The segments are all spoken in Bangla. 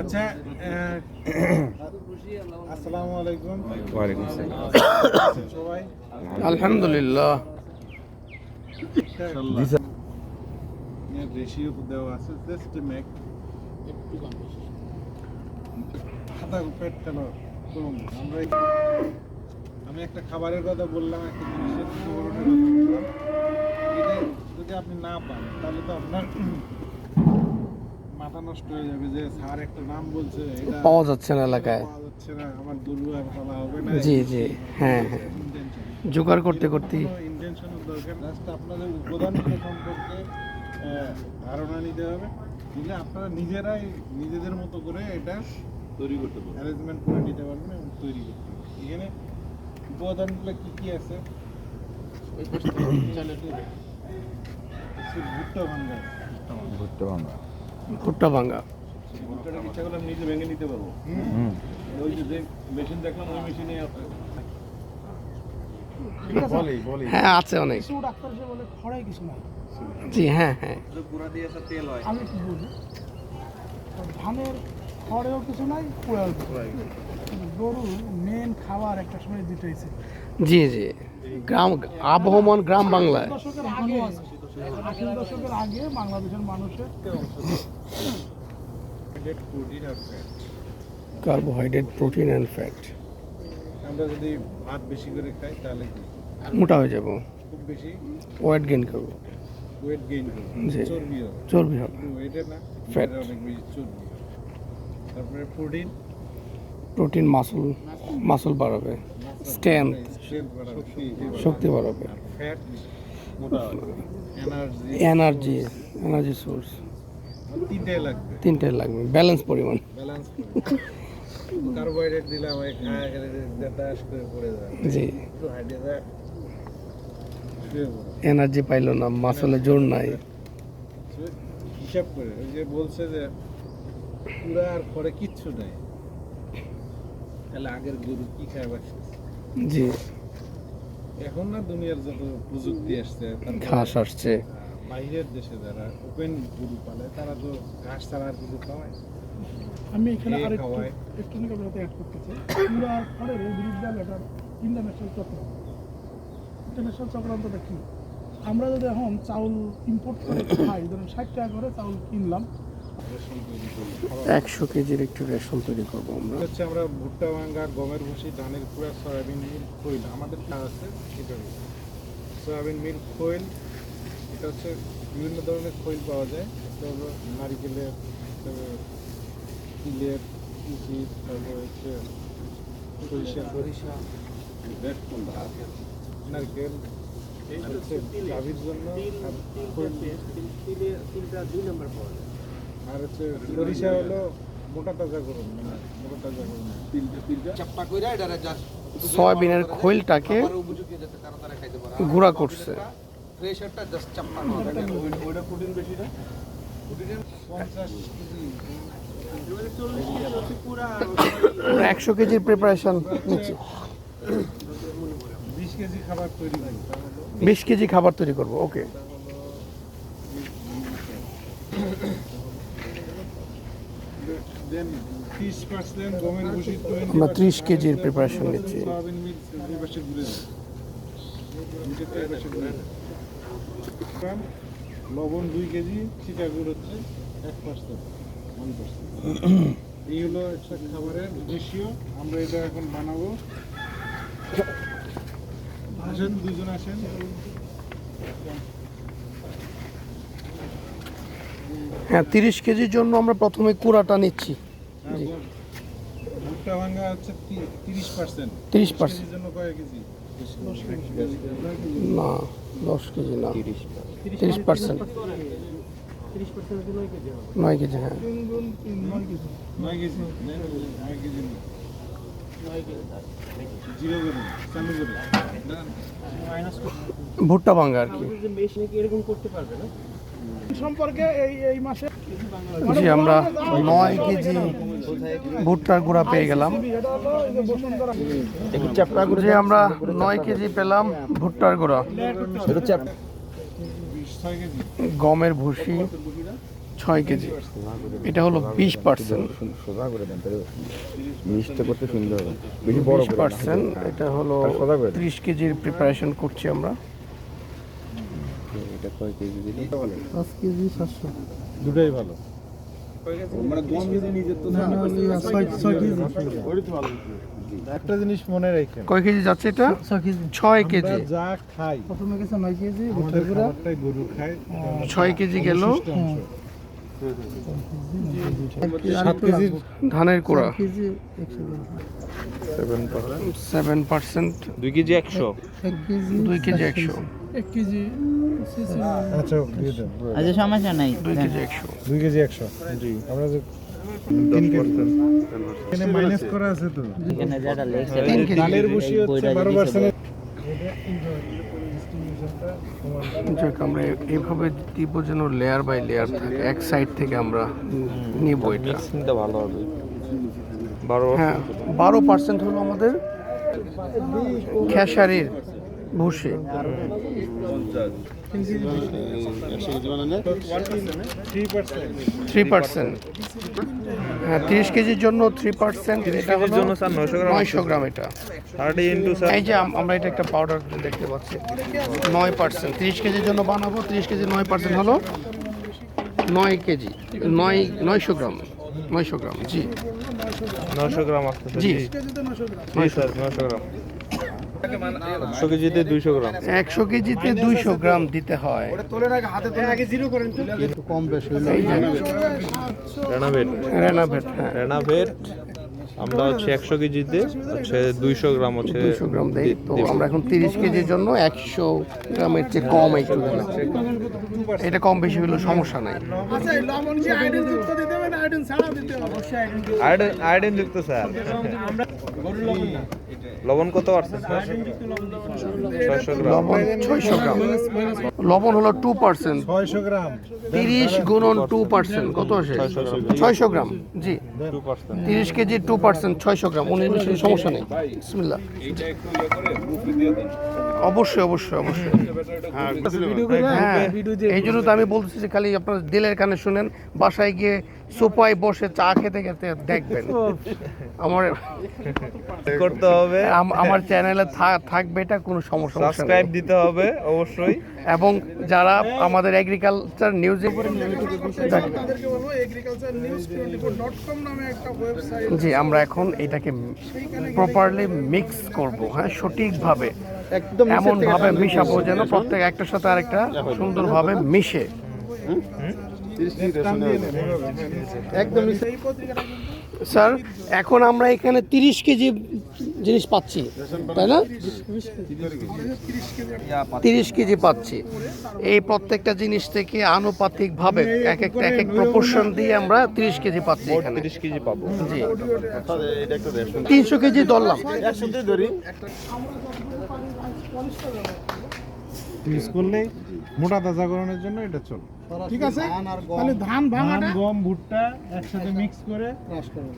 আচ্ছা আহ, আসসালামু আলাইকুম। ওয়ালাইকুম আসসালাম। সবাই? আলহামদুলিল্লাহ। রেশিও দেওয়া আছে জাস্ট মেক হাতা পেট কেন কম আমরা আমি একটা খাবারের কথা বললাম একটা জিনিসের বিবরণের কথা বললাম এটা যদি আপনি না পান তাহলে তো আপনার মাথা নষ্ট হয়ে যাবে যে স্যার একটা নাম বলছে এটা পাওয়া যাচ্ছে না এলাকায়। পাওয়া যাচ্ছে না আমার গরু আর হবে না জি জি হ্যাঁ হ্যাঁ। জোগাড় করতে করতেই ইন্টেনশনের দরকার জাস্ট আপনাদের উপাদানগুলো সম্পর্কে ধারণা নিতে হবে। বুঝলে আপনারা নিজেরাই নিজেদের মতো করে এটা তৈরি করতে পারবেন। অ্যারেঞ্জমেন্ট করে নিতে পারবেন এবং তৈরি করতে পারবেন। এখানে উপাদানগুলো কি কি আছে? ওই পাশে চালে দিবে। হচ্ছে ভুট্টা ভাঙ্গা ভুট্টা ভাঙা ভুট্টাটা ইচ্ছা করলে আমি নিজে ভেঙে নিতে পারব? হুম। ওই যে যে মেশিন দেখলাম ওই মেশিনে বলি বলি। হ্যাঁ আছে অনেক। ডাক্তার যে কিছু জি হ্যাঁ হ্যাঁ। পুরা দিয়ে একটা তেল হয়। আমি কি বলি ধানের খড়েও কিছু নাই কুড়াও কিছু নাই। মেন খাবার একটা সময় দুটোই ছিল। জি জি। গ্রাম আবহমান গ্রাম বাংলায়। দশকের আগে আশি দশকের আগে বাংলাদেশের মানুষের। Carbohydrate protein and fat. আমরা যদি ভাত বেশি করে খাই তাহলে মোটা হয়ে যাব। খুব বেশি? ওয়েট গেইন করব। ওয়েট গেইন করবে। চর্বি হবে। চর্বি হবে। ওয়েটে না. এটা অনেক বেশি চর্বি তারপরে প্রোটিন? প্রোটিন মাসল মাসল বাড়াবে। স্ট্রেংথ শক্তি বাড়াবে। Fat energy energy energy source তিনটাই লাগবে। ব্যালেন্স পরিমাণ। ব্যালেন্স কার্বোহাইড্রেট দিলাম জি। এনার্জি পাইলো না মাসলে জোর নাই। হিসাব করে ওই যে বলছে যে পুরা আর পরে কিচ্ছু নাই। তাহলে আগের গরু কি খায় বাসছে জি। এখন না দুনিয়ার যত প্রযুক্তি আসছে ঘাস আসছে। বাইরের দেশে যারা ওপেন গরু পালে তারা তো ঘাস ছাড়া আর কিছু খাওয়ায় আমি এখানে আরেকটু খাওয়ায়। অ্যাড করতে চাই। এই বিরুদ্ধে ইন্টারন্যাশনাল চক্রান্ত ইন্টারন্যাশনাল চক্রান্তটা কি আমরা যদি এখন চাউল ইম্পোর্ট করে খাই ধরুন ষাট টাকা করে চাউল কিনলাম একশো কেজির একটু রেশন তৈরি করব আমরা হচ্ছে আমরা ভুট্টা ভাঙ্গা গমের ভুসি ধানের কুড়া সয়াবিন মিল খৈল আমাদের যা আছে এটা সয়াবিন মিল খৈল এটা হচ্ছে বিভিন্ন ধরনের খৈল পাওয়া যায় হলো নারিকেলের তিলের তিসি তারপর হচ্ছে সরিষা সরিষা নারকেল আর হচ্ছে গাভীর জন্য পাওয়া খৈল আর হচ্ছে সরিষা হলো মোটা তাজা করুন মানে মোটা তাজা করুন চাপ্পা কইরা এটারে জাস্ট সয়াবিনের খৈলটাকে গুঁড়া করছে। প্রেশারটা জাস্ট চাপ্পা ওইটা প্রোটিন বেশি না? একশো কেজির প্রিপারেশন নিচ্ছি। বিশ কেজি খাবার তৈরি করি বিশ কেজি খাবার তৈরি করব ওকে দেন ত্রিশ পার্সেন্ট গমের ভুষি আমরা 30 কেজির preparation নিচ্ছি। সয়াবিন মিল দুই পাশে ঘুরে যায় নিচে তো এই পাশে ঘুরে যায়। গ্রাম, লবণ দুই কেজি চিটাগুড় হচ্ছে এক পার্সেন্ট ওয়ান পার্সেন্ট এই হলো একটা খাবারের রেশিও। আমরা এটা এখন বানাবো। আসেন দুজন আসেন। হ্যাঁ তিরিশ কেজির জন্য আমরা প্রথমে কুড়াটা নিচ্ছি। জি। ভুট্টা ভাঙ্গা হচ্ছে তিরিশ পার্সেন্ট। 30% জন্য কয় কেজি? না দশ কেজি না। তিরিশ পার্সেন্ট। নয় কেজি হ্যাঁ। তিন নয় কেজি। নয় কেজি। নয় কেজি না। জিরো করে চালু করে না ভুট্টা ভাঙ্গা আর কি সম্পর্কে এই এই মাসে জি আমরা নয় কেজি ভুট্টার গুঁড়া পেয়ে গেলাম। এটা হলো এই জি আমরা নয় কেজি পেলাম ভুট্টার গুঁড়া। গমের ভুসি ছয় কেজি। এটা হলো বিশ পার্সেন্ট। সোজা করে দেন তাহলে করতে সুন্দর হবে। বিশ পার্সেন্ট এটা হলো। ত্রিশ কেজির প্রিপারেশন করছি আমরা। এটা কয় কেজি দিলে? পাঁচ কেজি সাতশো। দুটাই ভালো। মানে একটা জিনিস মনে রাখেন কয় কেজি যাচ্ছে এটা? ছয় কেজি। ছয় কেজি। যা খাই প্রথমে গেছে নয় কেজি গরু খায়। ছয় কেজি গেল। সাত কেজির ধানের কোড়া। সেভেন পার্সেন্ট দুই কেজি একশো? এক কেজি দুই কেজি একশো। এক কেজি আচ্ছা আচ্ছা সমস্যা নাই। দুই কেজি একশো। দুই কেজি একশো। জি। আমরা যে এখানে মাইনাস করা আছে তো। এখানে যেটা লেখছে তিন কেজি। ডালের বসি হচ্ছে বারো পার্সেন্ট যাক আমরা এইভাবে দিব যেন লেয়ার বাই লেয়ার থাকে এক সাইড থেকে আমরা নিব এটা। ভালো হবে। বারো হ্যাঁ বারো পার্সেন্ট হলো আমাদের খেসারির ভুসি থ্রি পার্সেন্ট হ্যাঁ তিরিশ কেজির জন্য থ্রি পার্সেন্ট এটা হলো জন্য স্যার 900 গ্রাম নয়শো গ্রাম এটা। এই যে আমরা এটা একটা পাউডার দেখতে পাচ্ছি। নয় পার্সেন্ট তিরিশ কেজির জন্য বানাবো তিরিশ কেজি নয় পার্সেন্ট হলো নয় কেজি নয় নয়শো গ্রাম নয়শো গ্রাম জি। নশো গ্রাম জি। নশো গ্রাম। একশো কেজিতে দুইশো গ্রাম। একশো কেজিতে দুইশো গ্রাম দিতে হয়। কম বেশি হলে এই যে। রেনাভেট রেনাভেট হ্যাঁ। রেনাভেট আমরা হচ্ছে একশো কেজিতে হচ্ছে দুইশো গ্রাম হচ্ছে দুইশো গ্রাম দেই। দি- তো আমরা এখন তিরিশ কেজির জন্য একশো গ্রামের চেয়ে কম একটু। এটা কম বেশি হলেও সমস্যা নাই। আচ্ছা আয়োডিন যুক্ত স্যার। লবণ কত ছয়শো গ্রাম। লবণ হলো টু পার্সেন্ট ছয়শো গ্রাম। তিরিশ গুণন টু পার্সেন্ট কত আসে? ছয়শো গ্রাম। জি। তিরিশ কেজি টু পার্সেন্ট ছয়শো গ্রাম। উনিশ বিশের সমস্যা নেই। বিসমিল্লাহ। অবশ্যই অবশ্যই অবশ্যই। হ্যাঁ। এই জন্য তো আমি বলতেছি যে খালি আপনার দিলের কানে শুনেন বাসায় গিয়ে সোফায় বসে চা খেতে খেতে দেখবেন। আমার করতে হবে। আমার চ্যানেলে থাকবে এটা কোনো সমস্যা সমস্যা সাবস্ক্রাইব দিতে হবে অবশ্যই। এবং যারা আমাদের এগ্রিকালচার নিউজে জি আমরা এখন এটাকে প্রপারলি মিক্স করব হ্যাঁ সঠিকভাবে। একদম এমন ভাবে মিশাবো যেন প্রত্যেক একটার সাথে আরেকটা সুন্দরভাবে মিশে। একদম স্যার এখন আমরা এখানে তিরিশ কেজি জিনিস পাচ্ছি তাই না? তিরিশ কেজি পাচ্ছি। এই প্রত্যেকটা জিনিস থেকে আনুপাতিকভাবে এক একটা এক এক প্রপোর্শন দিয়ে আমরা তিরিশ কেজি পাচ্ছি এখানে। তিরিশ কেজি পাবো। জি। তিনশো কেজি ধরলাম। করলেই মোটা তাজাকরণের জন্য এটা চলে ঠিক আছে? তাহলে ধান ভাঙাটা গম ভুট্টা একসাথে মিক্স করে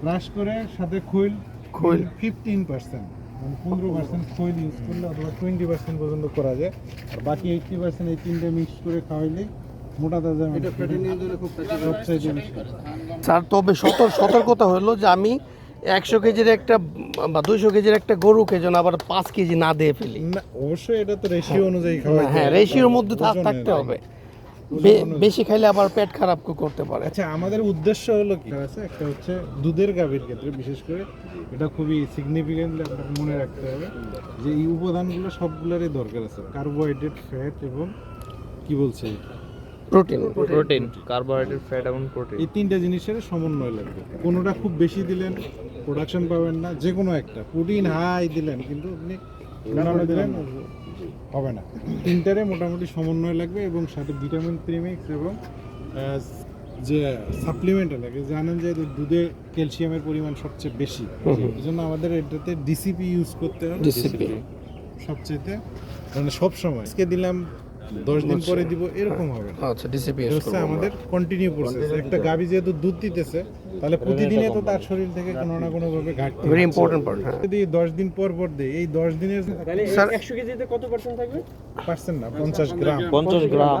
ক্রাশ করে সাথে খৈল খৈল। ফিফটিন পার্সেন্ট মানে পনেরো পার্সেন্ট খৈল ইউজ করলে অথবা টোয়েন্টি পার্সেন্ট পর্যন্ত করা যায়। আর বাকি এইটটি পার্সেন্ট এই তিনটে মিক্স করে বেশি। স্যার তবে সতর্কতা হলো যে আমি একশো কেজির একটা বা দুইশো কেজির একটা গরুকে যেন আবার পাঁচ কেজি না দিয়ে ফেলি। অবশ্যই এটা তো রেশিও অনুযায়ী হ্যাঁ রেশিওর মধ্যে থাক- থাকতে হবে। বেশি খাইলে আবার পেট খারাপ করতে পারে। আচ্ছা আমাদের উদ্দেশ্য হলো কি? আছে একটা হচ্ছে দুধের গাভীর ক্ষেত্রে বিশেষ করে এটা খুবই সিগনিফিকেন্টলি আপনাকে মনে রাখতে হবে যে এই উপাদানগুলো সবগুলোরই দরকার আছে। কার্বোহাইড্রেট ফ্যাট এবং কি বলছে? প্রোটিন প্রোটিন কার্বোহাইড্রেট ফ্যাট এবং প্রোটিন এই তিনটা জিনিসের সমন্বয় লাগবে। কোনোটা খুব বেশি দিলেন প্রোডাকশন পাবেন না যে কোনো একটা। প্রোটিন হাই দিলেন কিন্তু আপনি দিলেন। হবে না। তিনটারে মোটামুটি সমন্বয় লাগবে এবং সাথে ভিটামিন প্রিমিক্স এবং যে সাপ্লিমেন্ট লাগে জানেন যে দুধে ক্যালসিয়ামের পরিমাণ সবচেয়ে বেশি। এই জন্য আমাদের এটাতে ডিসিপি ইউজ করতে হবে। ডিসিপি সবচেয়ে মানে সব সময় আজকে দিলাম দশ দিন পরে দিব এরকম হবে না। আচ্ছা হচ্ছে আমাদের কন্টিনিউ প্রসেস একটা গাভী যেহেতু দুধ দিতেছে তাহলে প্রতিদিনে তো তার শরীর থেকে কোনো না কোনো ভাবে ঘাটতি ভেরি ইম্পর্টেন্ট পার্ট হ্যাঁ। যদি দশ দিন পর পর দেয় এই দশ দিনের স্যার পার্সেন্ট না পঞ্চাশ গ্রাম। পঞ্চাশ গ্রাম।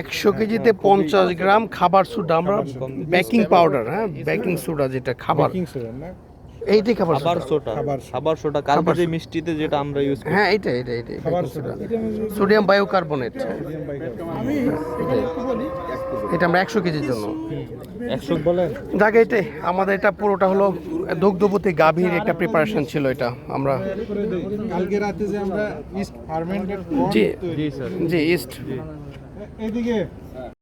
একশো কেজিতে পঞ্চাশ গ্রাম। খাবার সোডা আমরা বেকিং পাউডার হ্যাঁ বেকিং সোডা যেটা খাবার। বেকিং সোডা না? এইটাই খাবার খাবার সোডা। খাবার সোডা কালকে মিষ্টিতে যেটা আমরা ইউজ করি। হ্যাঁ এইটা এইটা এইটাই খাবার সোডা। সোডা। সোডিয়াম বায়োকার্বনেট। আমি এটা আমরা একশো কেজির জন্য। একশো বলেন। যাকে এটাই আমাদের এটা পুরোটা হলো দুগ্ধবতী গাভীর একটা প্রিপারেশন ছিল এটা আমরা। কালকে রাতে যে আমরা ইস্ট ফার্মেন্টেড জি। জি স্যার। জি ইস্ট এদিকে।